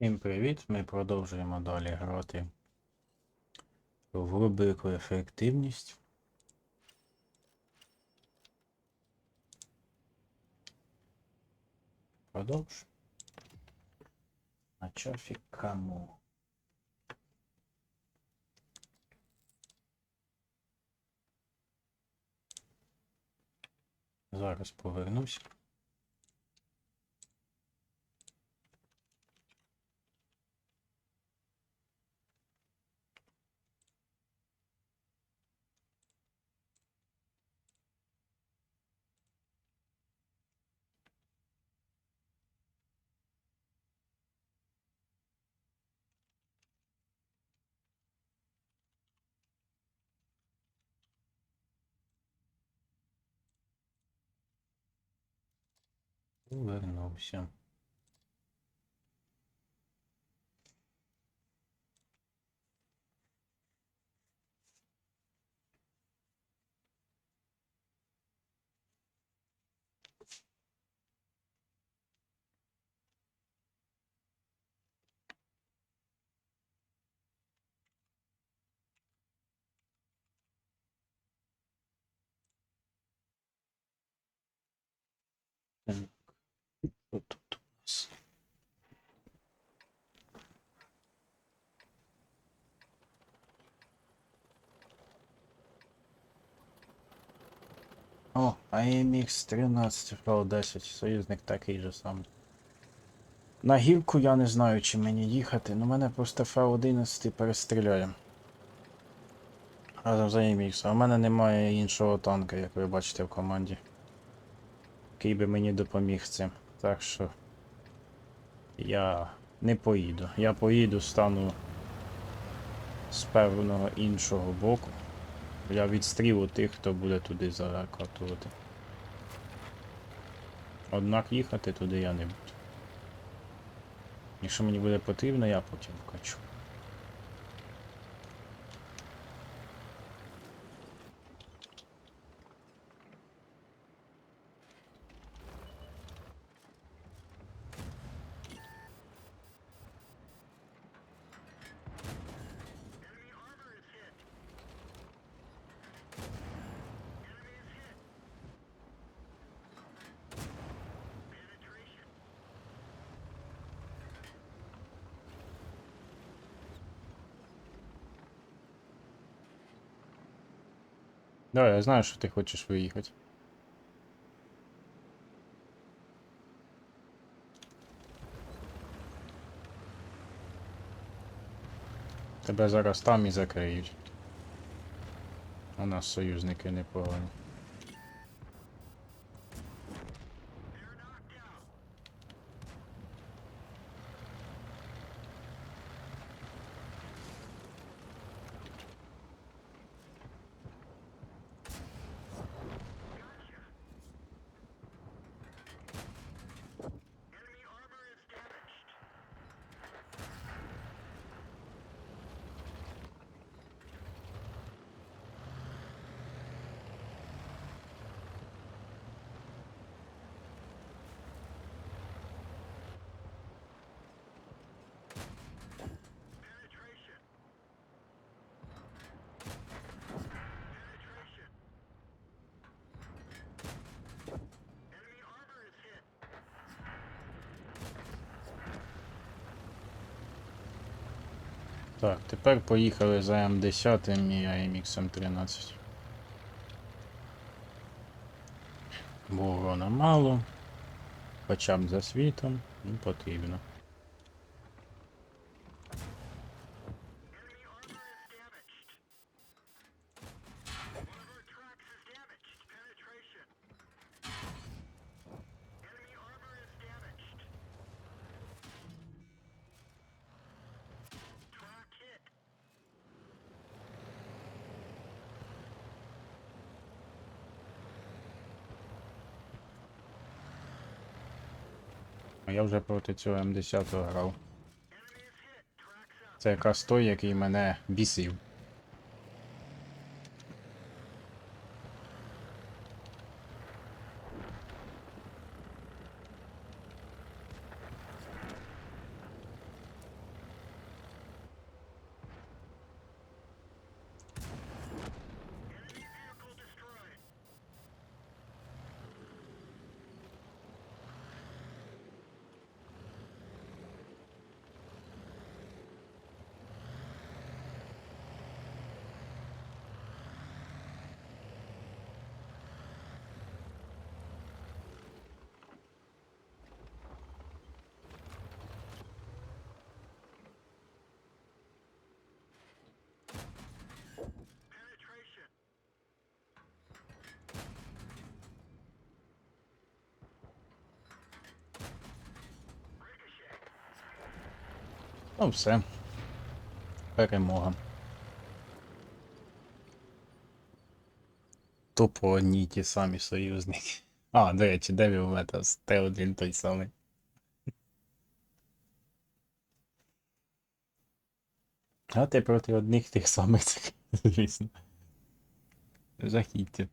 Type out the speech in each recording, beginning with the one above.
Всім привіт! Ми продовжуємо далі грати в рубрику ефективність. Продовж. А чафік кому? Зараз повернусь. Повернувся. О, AMX 13 FL 10, союзник такий же самий. На гілку я не знаю, чи мені їхати, ну мене просто FL11 перестріляє. Разом з AMX, а в мене немає іншого танка, як ви бачите в команді. Який би мені допоміг цим. Так що. Я не поїду. Я поїду, стану з певного іншого боку. Я відстрілю тих, хто буде туди закатувати. Однак їхати туди я не буду. Якщо мені буде потрібно, я потім вкачу. Давай, я знаю, що ти хочеш виїхати. Тебе зараз там і закриють. У нас союзники непогані. Так, тепер поїхали за М10 і AMX 13. Бо мало. Хоча б за світом не потрібно. Я вже проти цього М10 грав. Це якраз той, який мене бісив. Ну все. Перемога. Тупо одні ті самі союзники. А, до речі, Девіл Метас, те один той самий. А ти проти одних тих самих, звісно. Жахіття.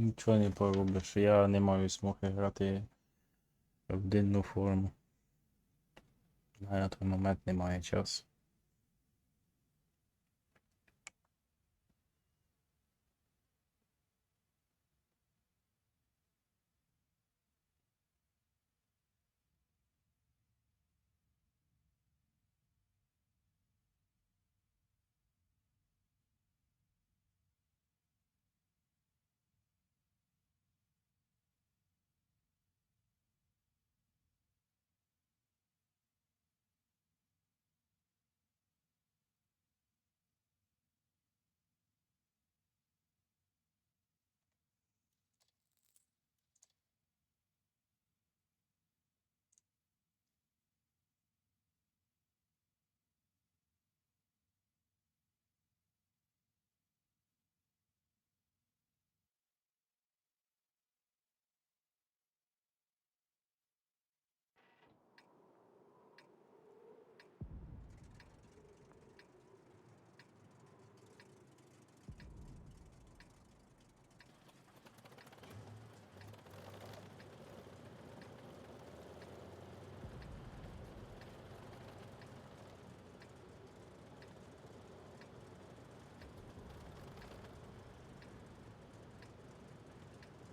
Нічого не поробиш, я не маю змоги грати в денну форму. На той момент немає часу.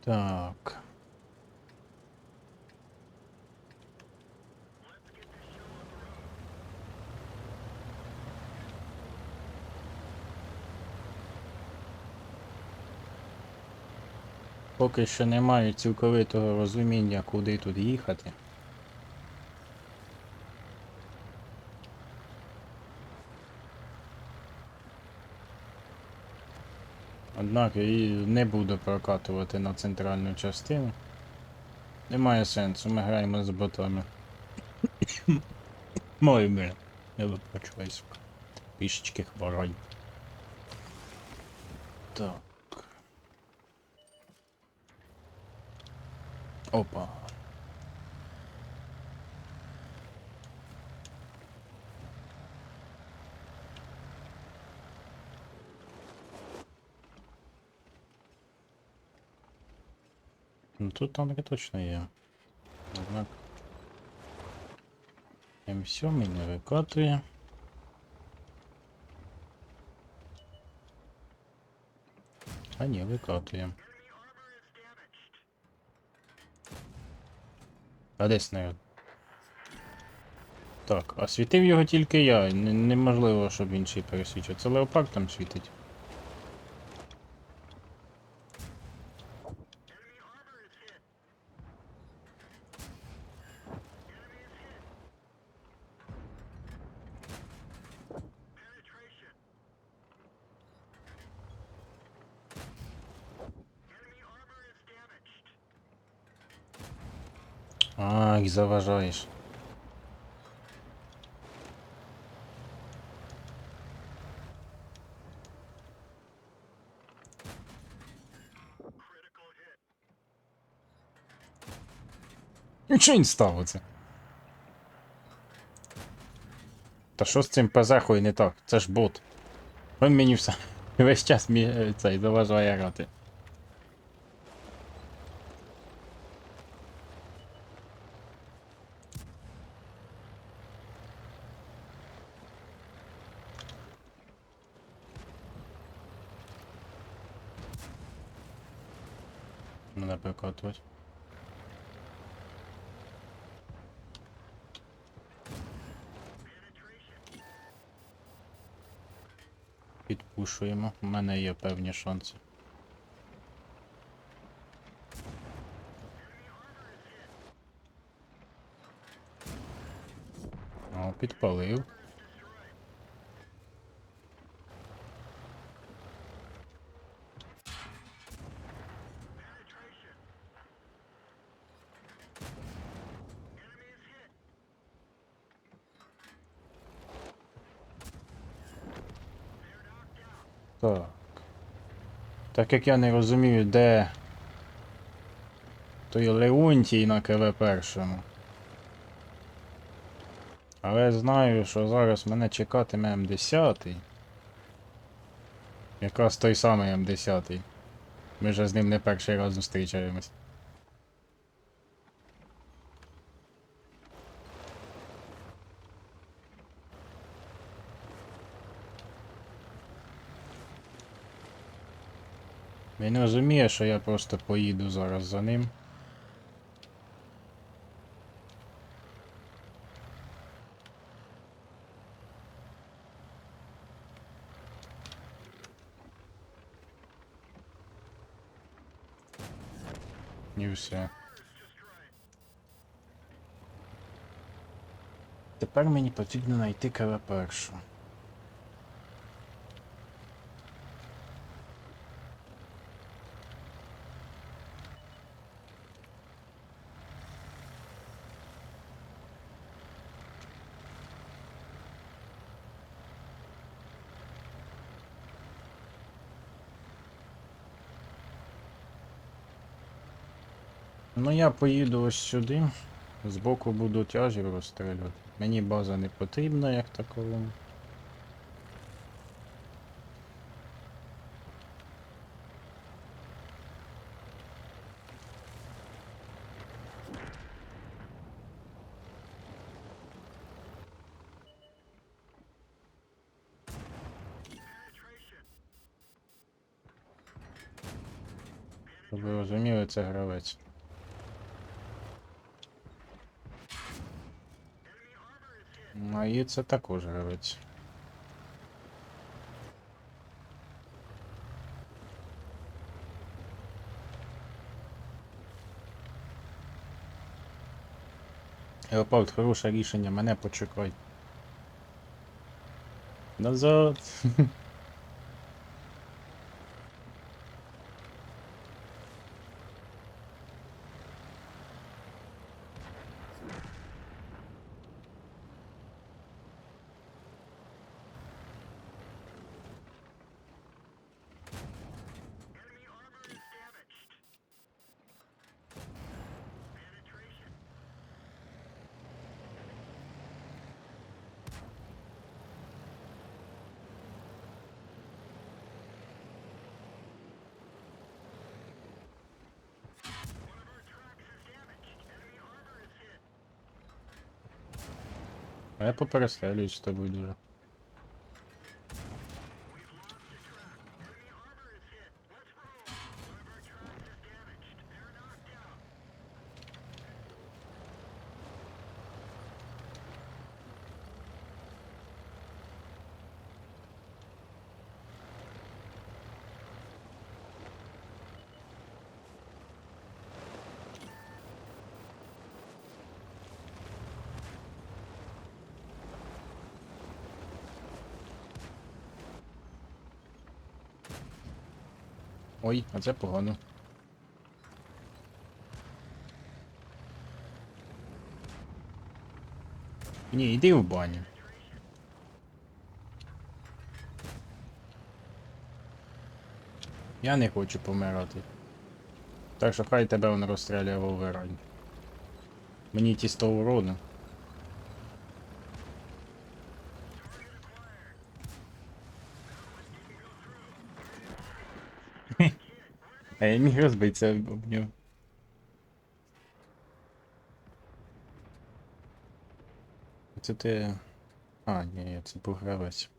Так. Поки що не маю цілковитого розуміння, куди тут їхати. Однак її не буду прокатувати на центральну частину. Немає сенсу, ми граємо з ботами. Мой бля. Я сука. Пішечки хворой. Так. Опа. Ну тут танки точно є. Однак. М7 не викатує. А ні, викатує. А де снаряд? Так, а світив його тільки я. Н- неможливо, щоб інший пересвічив. Це леопард там світить. А, їх заважаєш. Нічого не ставиться. Та що з цим пазахою не так? Це ж бот. Він мені все. Весь час мі... цей заважає грати. Підпушуємо. У мене є певні шанси. О, підпалив. Так. Так як я не розумію, де той Леонтій на КВ першому. Але знаю, що зараз мене чекатиме М10. Якраз той самий М10. Ми вже з ним не перший раз зустрічаємось. Він розуміє, що я просто поїду зараз за ним. І все. Тепер мені потрібно знайти КВ першу. Ну я поїду ось сюди. Збоку буду тяжів розстрілювати. Мені база не потрібна як такова. Щоб ви розуміли, це гравець. Ну, її це також гравець. Леопард, хороше рішення, мене почекай. Назад. А я поперестрелююсь з тобою дуже. Ой, а це погано. Ні, йди в баню. Я не хочу помирати. Так що хай тебе він розстріляє в оверань. Мені ті 100 урону. А я міг розбитися об нього. Це ти. А, ні, це був гравець.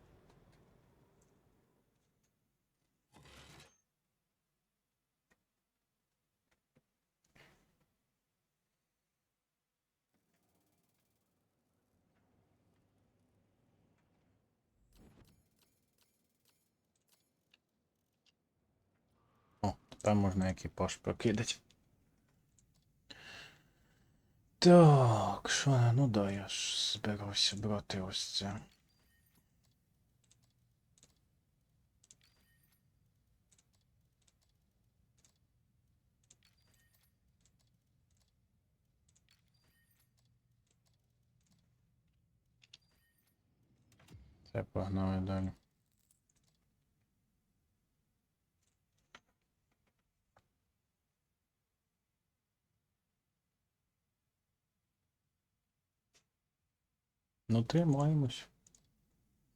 Тепер можна екіпаж прокидати. Так, що, ну да, я ж збирався брати ось це. Це погнали далі. Ну, тримаємось.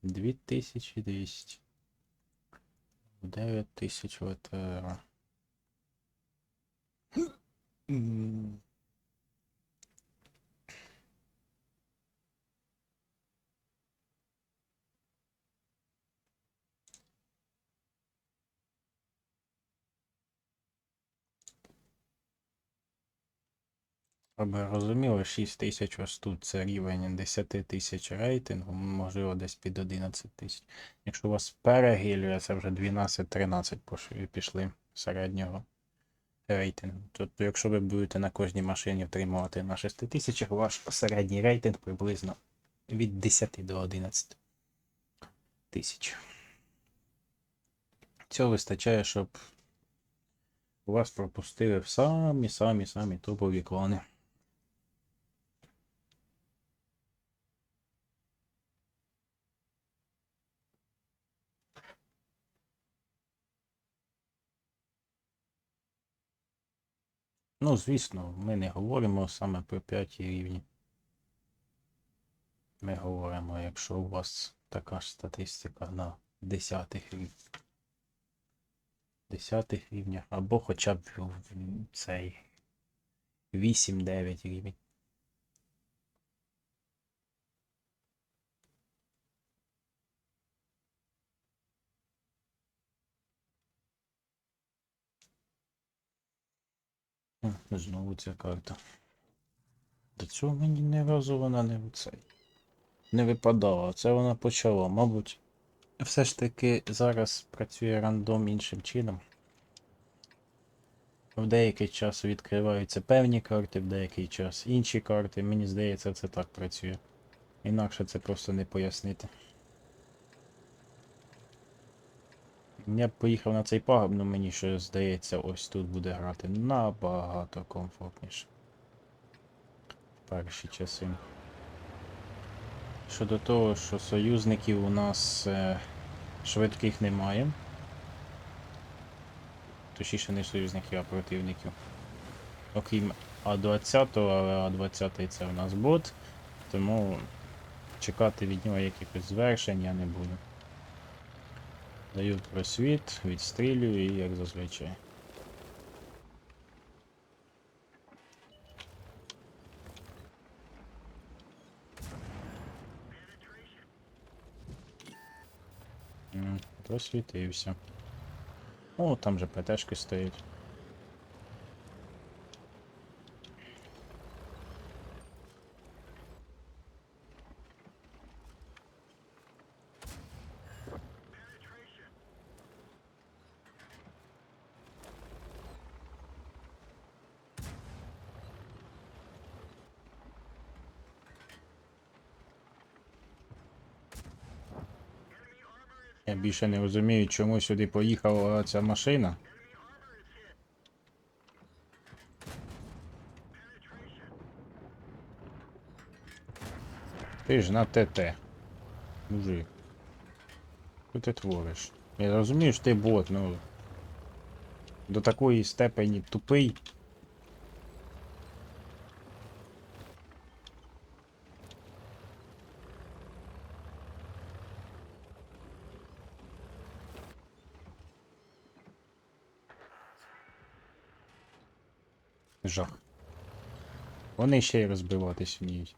2200. 9000 ВТР. Щоб ви розуміли, 6 тисяч ось тут це рівень 10 тисяч рейтингу, можливо, десь під 11 тисяч. Якщо у вас перегілює, це вже 12-13 пош- пішли середнього рейтингу. Тобто, якщо ви будете на кожній машині втримувати на 6 тисячах, ваш середній рейтинг приблизно від 10 до 11 тисяч. Цього вистачає, щоб вас пропустили в самі-самі-самі топові клани. Ну, звісно, ми не говоримо саме про п'яті рівні. Ми говоримо, якщо у вас така ж статистика на десятих рівнях. Десятих рівнях, або хоча б цей 8-9 рівень. Знову ця карта. До цього мені ні разу вона не цей. Не випадала. Це вона почала. Мабуть, все ж таки зараз працює рандом іншим чином. В деякий час відкриваються певні карти, в деякий час інші карти. Мені здається, це так працює. Інакше це просто не пояснити. Я б поїхав на цей пагуб, але мені що здається, ось тут буде грати набагато комфортніше. В перші часи. Щодо того, що союзників у нас е, швидких немає. Точніше не союзників, а противників. Окрім А20, але А20 це у нас бот, тому чекати від нього якихось звершень я не буду. Даю просвіт, відстрілюю і як зазвичай. Просвітився. О, там же ПТшки стоять. Я більше не розумію, чому сюди поїхала ця машина. Ти ж на ТТ. Мужик. Що ти твориш? Я розумію, що ти бот, ну. До такої степені тупий. Жах. Вони ще й розбиватись вміють.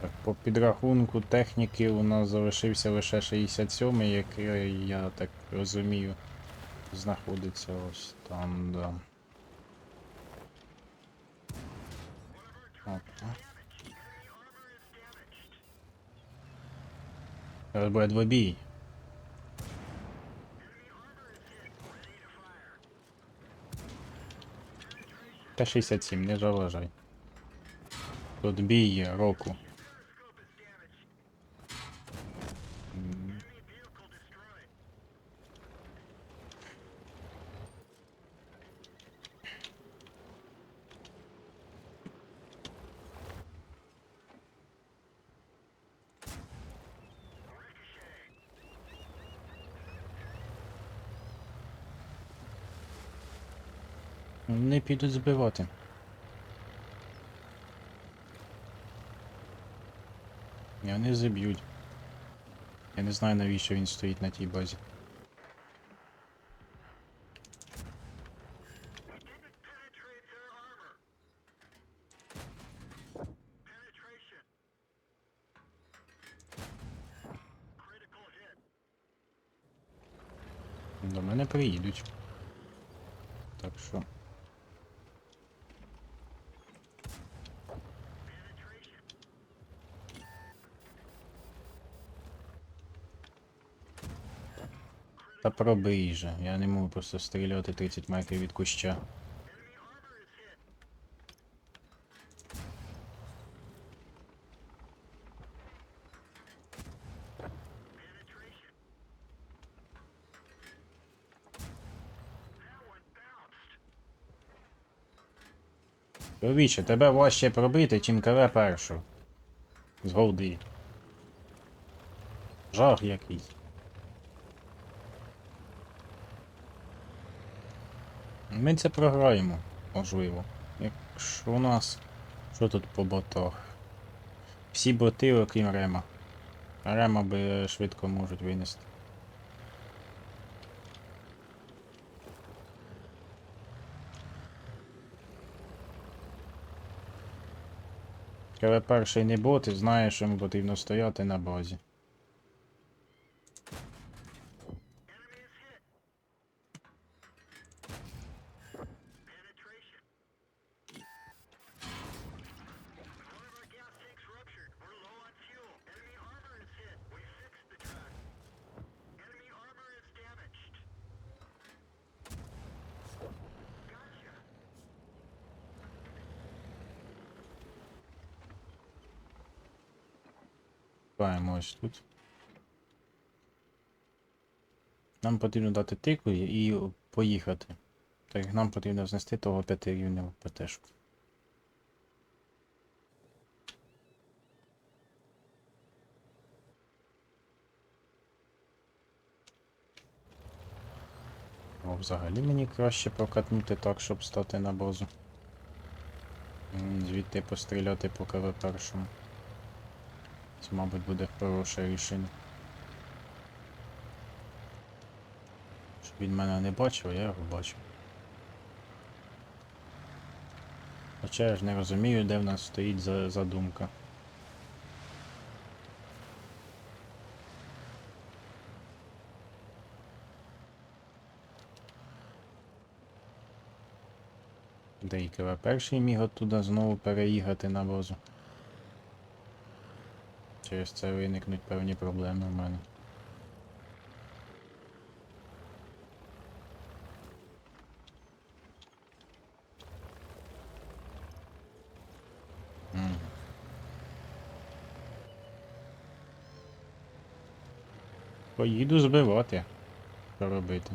Так, по підрахунку техніки у нас залишився лише 67, який, я так розумію, знаходиться ось там, да. Опа. Зараз буде двобій. Та 67, не заважай. Тут бій року. Вони підуть збивати. І вони заб'ють. Я не знаю навіщо він стоїть на тій базі. До мене приїдуть. Так що. Та пробий же. Я не можу просто стріляти 30 метрів від куща. Чоловіче, тебе важче пробити, чим КВ першу. З голди. Жах якийсь. Ми це програємо, можливо. Якщо у нас. Що тут по ботах? Всі боти, окрім Рема. Рема би швидко можуть винести. Коли перший не бот, і знає, що йому потрібно стояти на базі. Ось тут. Нам потрібно дати тику і поїхати. Так як нам потрібно знести того п'ятирівневого ПТшку. О, взагалі мені краще прокатнути так, щоб стати на базу. Звідти постріляти по КВ першому. Це, мабуть, буде хороше рішення. Щоб він мене не бачив, а я його бачив. Хоча я ж не розумію, де в нас стоїть задумка. Дейкера перший міг оттуда знову переїхати на базу. Через це виникнуть певні проблеми в мене. Поїду збивати. Що робити?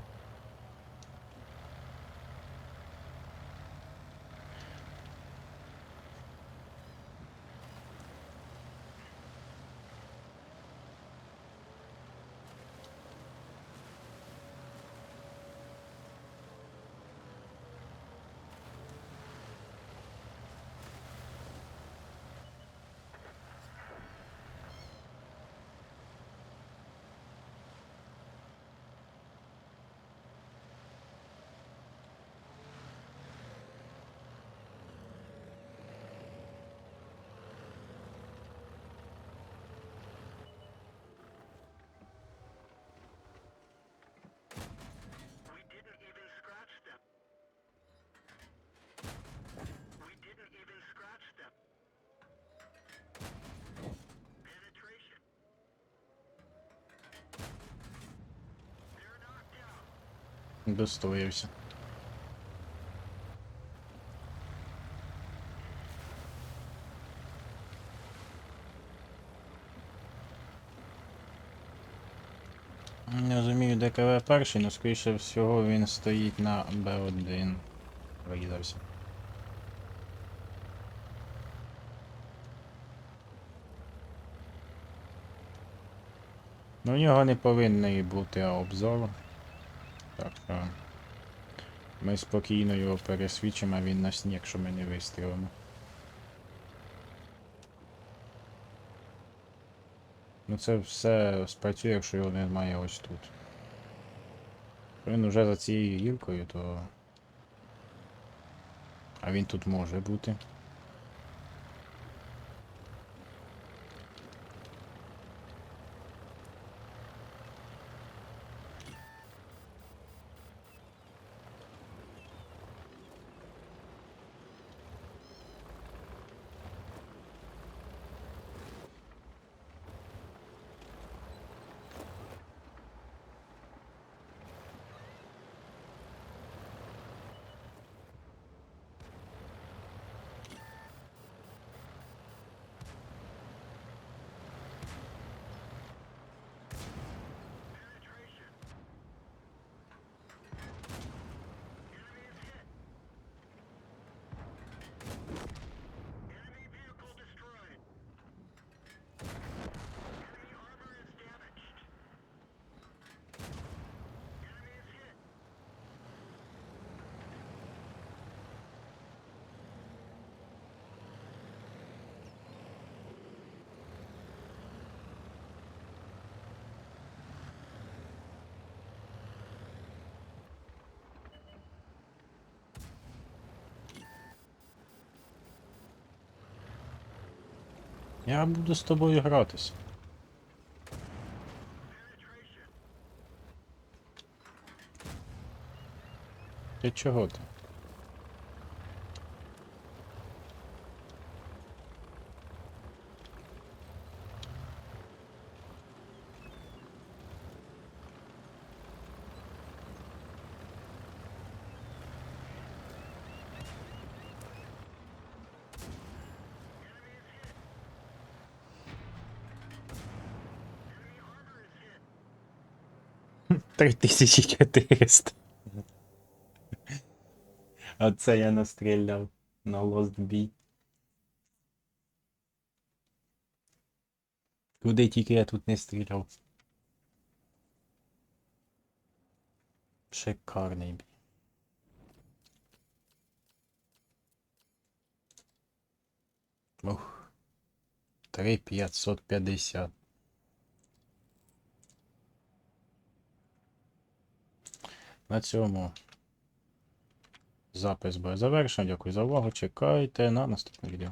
Down. Достоявся. Не розумію, де КВ перший, але скоріше всього він стоїть на Б1. Виїдався. Ну, у нього не повинен бути обзору. Так що. Ми спокійно його пересвідчимо, а він нас ні, якщо ми не вистрілимо. Ну це все спрацює, якщо його немає ось тут. Він уже за цією гілкою, то. А він тут може бути. Я буду з тобою гратися. Ти чого ти? 3400. А це я настріляв на Lost Bee. Куди тільки я тут не стріляв. Шикарний бій. Ух. 3550. На цьому запис буде завершено. Дякую за увагу. Чекайте на наступне відео.